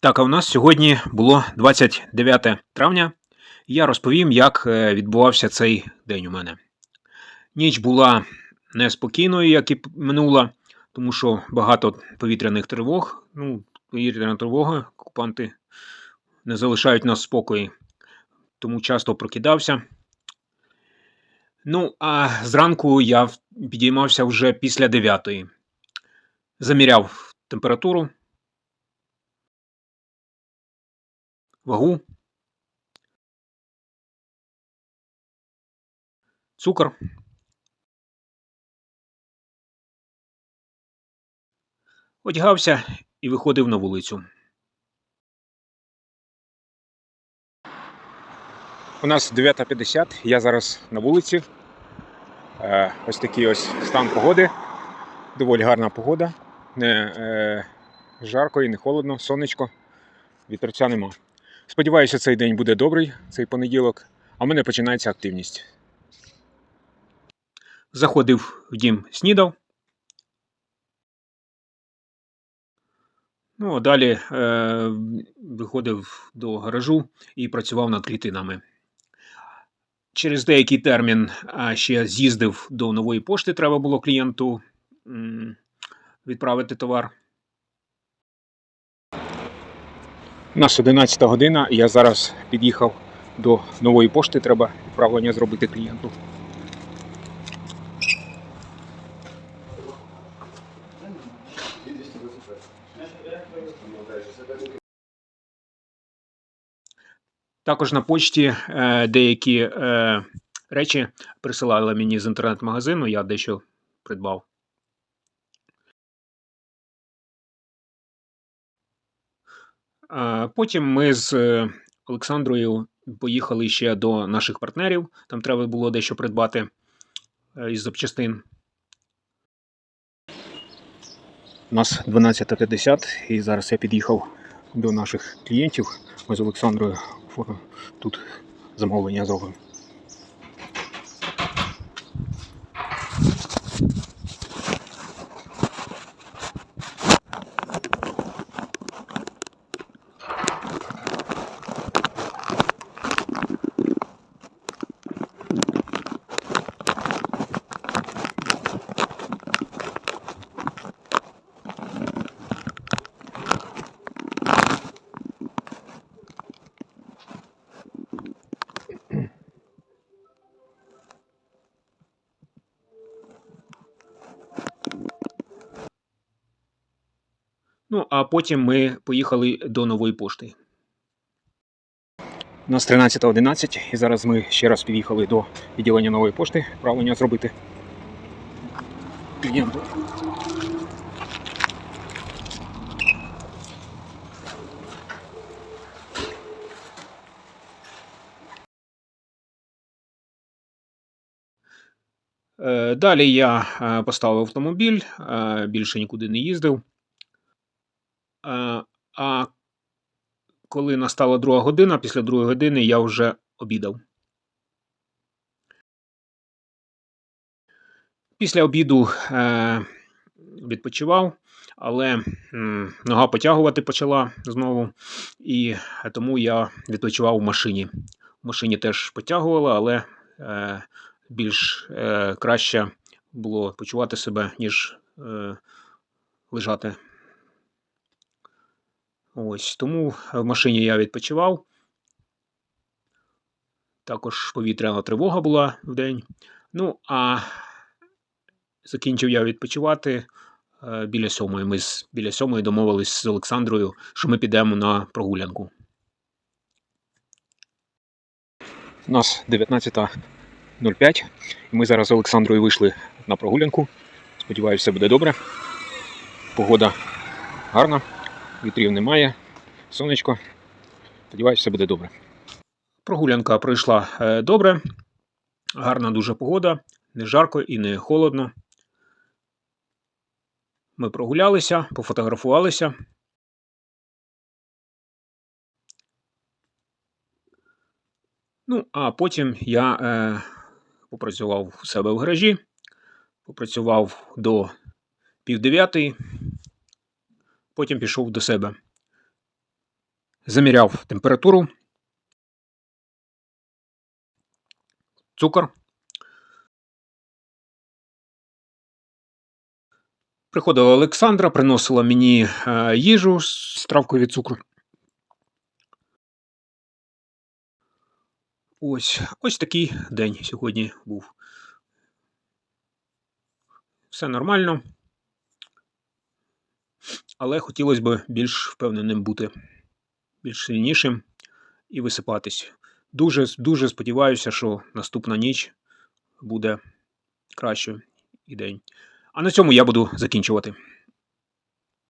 Так, а у нас сьогодні було 29 травня. Я розповім, як е, відбувався цей день у мене. Ніч була неспокійною, як і минула, тому що багато повітряних тривог. Ну, повітряна тривога, окупанти не залишають нас спокої, тому часто прокидався. Ну, а зранку я підіймався вже після 9. Заміряв температуру, вагу, цукор. Одягався і виходив на вулицю. У нас 9.50, я зараз на вулиці. Е, ось такий ось стан погоди. Доволі гарна погода. Не е, жарко і не холодно, сонечко, вітерця нема. Сподіваюся, цей день буде добрий, цей понеділок, а в мене починається активність. Заходив в дім, снідав. Ну, а далі е, виходив до гаражу і працював над клітинами. Через деякий термін ще з'їздив до нової пошти, треба було клієнту відправити товар. У нас 11 година, я зараз під'їхав до нової пошти, треба відправлення зробити клієнту. Також на почті е, деякі е, речі присилали мені з інтернет-магазину, я дещо придбав. Потім ми з е, Олександрою поїхали ще до наших партнерів. Там треба було дещо придбати е, із запчастин. У нас 12.50 і зараз я під'їхав до наших клієнтів. Ми з Олександрою тут замовлення зробимо. Ну, а потім ми поїхали до нової пошти. У нас 13.11, і зараз ми ще раз під'їхали до відділення нової пошти. Правлення зробити клієнту. Е, Далі я е, поставив автомобіль, е, більше нікуди не їздив. Е, А коли настала друга година, після другої години я вже обідав. Після обіду е, відпочивав, але нога потягувати почала знову, і тому я відпочивав у машині. В машині теж потягувала, але е, більш е, краще було почувати себе, ніж е, лежати. Ось тому в машині я відпочивав. Також повітряна тривога була в день. Ну, а закінчив я відпочивати е, біля сьомої. Ми з, біля сьомої домовились з Олександрою, що ми підемо на прогулянку. У нас 19.05, і ми зараз з Олександрою вийшли на прогулянку. Сподіваюся, все буде добре. Погода гарна, вітрів немає, сонечко. Сподіваюся, все буде добре. Прогулянка пройшла е, добре. Гарна дуже погода, не жарко і не холодно. Ми прогулялися, пофотографувалися. Ну, а потім я е, попрацював у себе в гаражі, попрацював до півдев'ятої, потім пішов до себе. заміряв температуру, цукор. Приходила Олександра, приносила мені е, їжу з травкою від цукру. Ось, ось такий день сьогодні був. Все нормально. Але хотілося б більш впевненим бути, більш сильнішим і висипатись. Дуже, дуже сподіваюся, що наступна ніч буде кращою і день. А на цьому я буду закінчувати.